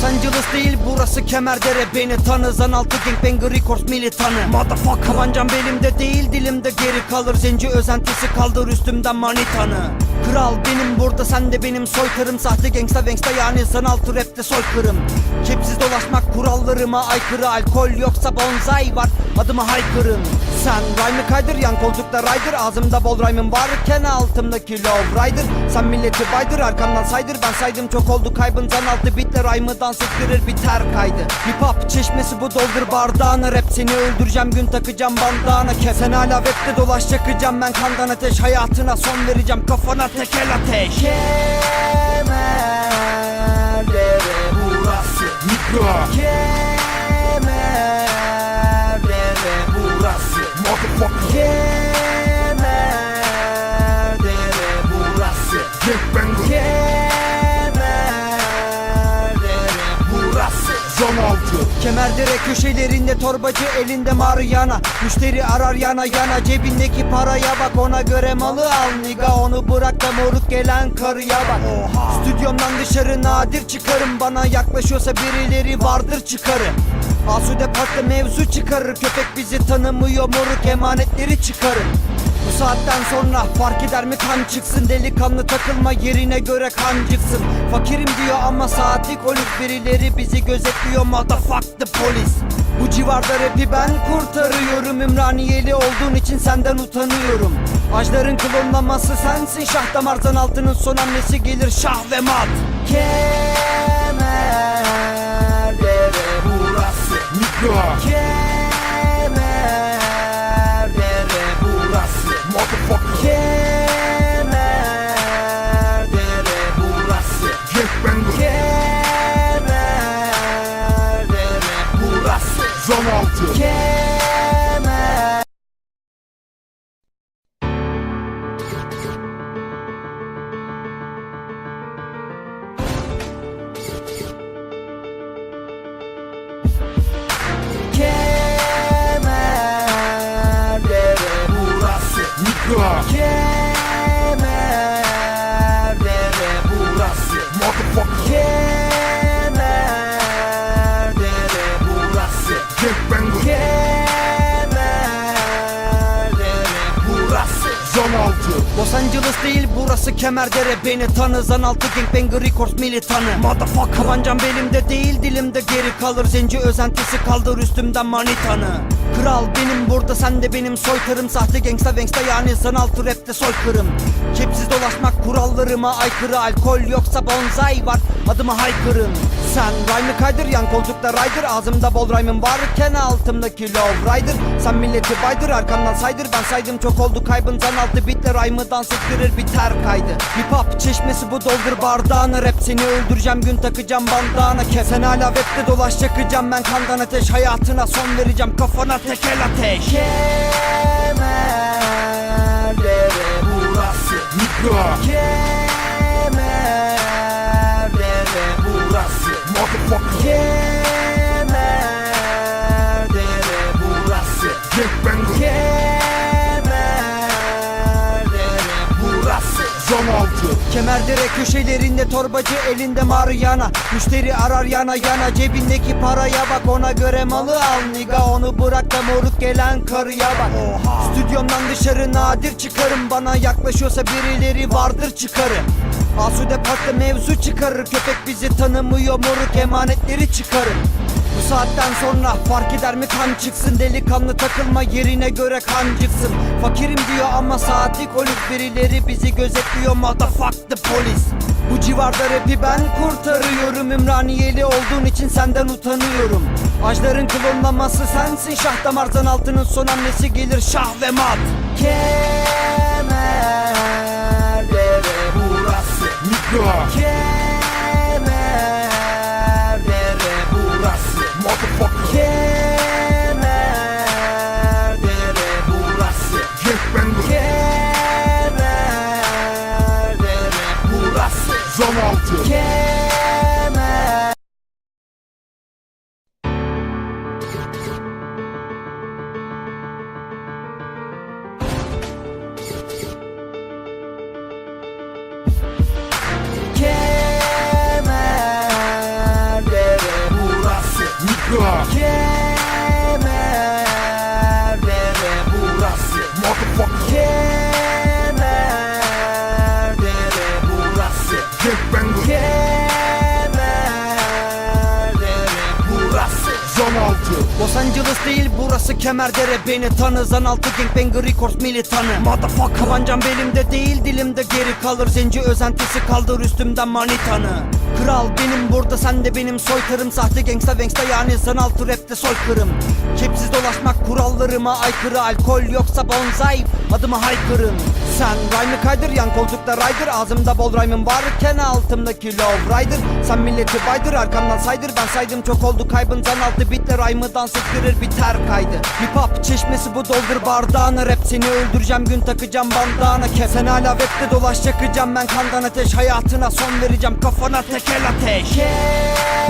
Los Angeles değil burası Kemerdere. Beni tanı Zanaltı Gangbanger Records militanı. Motherfucker Tabancam belimde değil dilimde geri kalır. Zenci özentisi kaldır üstümden manitanı. Kral benim burada sen de benim soykırım. Sahte gangsta gangsta yani zanaltı rapte soykırım. Kepsiz dolaşmak kurallarıma aykırı. Alkol yoksa bonsai var adıma haykırın Sen. Rhyme'ı kaydır yan koltukta rider Ağzımda bol rhyme'ım varken altımdaki low rider. Sen milleti baydır arkamdan saydır. Ben saydım çok oldu kaybın zanaltı bitle Rhyme'ı dans ettirir biter kaydı. Hip hop çeşmesi bu doldur bardağına. Rap seni öldüreceğim gün takacağım bandana Kes. Sen hala webde dolaş çakacağım ben kandan ateş. Hayatına son vereceğim kafana tekel ateş. Kemerlere burası Nigga, Kemerlere Kemerdere köşelerinde torbacı elinde Mariana. Müşteri arar yana yana cebindeki paraya bak. Ona göre malı al niga. Onu bırak da moruk gelen karıya bak. Stüdyomdan dışarı nadir çıkarım. Bana yaklaşıyorsa birileri vardır çıkarım. Asude parkta mevzu çıkarır. Köpek bizi tanımıyor moruk emanetleri çıkarım bu saatten sonra fark eder mi kan çıksın? Delikanlı takılma yerine göre kancıksın Fakirim diyor ama saati kolik Birileri bizi gözetliyor. Motherfuck the polis Bu civarda rapi ben kurtarıyorum. Ümraniyeli olduğun için senden utanıyorum. Ajların klonlaması sensin. Şah damardan altının son annesi gelir. Şah ve mat. Kemerlere burası. Nigga, Kemerlere Zan altı Kemer burası Kemerlere Los Angeles değil burası Kemerdere. Beni tanı Zanaltı Gangbanger Records militanı. Motherfucker Tabancam belimde değil dilimde geri kalır. Zenci özentisi kaldır üstümden manitanı. Kral benim burada sen de benim soykırım. Sahte gangsta gangsta yani zanaltı rapte soykırım. Kepsiz dolaşmak kurallarıma aykırı. Alkol yoksa bonsai var adıma haykırın Sen. Rhyme'ı kaydır yan koltukta rider. Ağzımda bol rhyme'ım varken altımdaki low rider. Sen milleti baydır arkamdan saydır. Ben saydım çok oldu kaybın zanaltı bitle Rhyme'ı dans ettirir biter kaydı. Hip hop çeşmesi bu doldur bardağına. Rap seni öldüreceğim gün takacağım bandana Kes. Sen hala webde dolaş çakacağım ben kandan ateş. Hayatına son vereceğim kafana tekel ateş. Kemerlere burası Nigga, Kemerlere Kemerdere köşelerinde torbacı elinde Mariana. Müşteri arar yana yana cebindeki paraya bak. Ona göre malı al niga Onu bırak da moruk gelen karıya bak. Stüdyomdan dışarı nadir çıkarım. Bana yaklaşıyorsa birileri vardır çıkarım. Asude parkta mevzu çıkarır. Köpek bizi tanımıyor moruk emanetleri çıkarım bu saatten sonra fark eder mi kan çıksın? Delikanlı takılma yerine göre kancıksın Fakirim diyor ama saati kolik Birileri bizi gözetliyor. Motherfuck the polis Bu civarda rapi ben kurtarıyorum. Ümraniyeli olduğun için senden utanıyorum. Ajların klonlaması sensin. Şah damardan altının son annesi gelir. Şah ve mat. Kemerlere burası. Nigga, 16 Kemer Kemerlere burası Mikro Altı Los Angeles değil burası Kemerdere Beni tanı zan altı Gangbanger Records militanı. Motherfucker Tabancam belimde değil dilimde geri kalır. Zenci özentisi kaldır üstümden manitanı. Kral benim burada sen de benim soytarım. Sahte gangsta gangsta yani zan altı rapte soykırım. Kepsiz dolaşmak kurallarıma aykırı. Alkol yoksa bonsai adıma haykırın Sen rhyme'ı kaydır yan koltukta rider. Ağzımda bol rhyme'ım varken altımdaki low rider. Sen milleti baydır arkamdan saydır. Ben saydım çok oldu kaybın zan altı. Bitle rhyme'ı dans ettirir biter kaydı. Hip hop çeşmesi bu doldur bardağını Rap seni öldüreceğim gün takacağım bandana kep Sen hala webde dolaş yakacağım ben kandan ateş Hayatına son vereceğim. Kafana tekel ateş. Kemer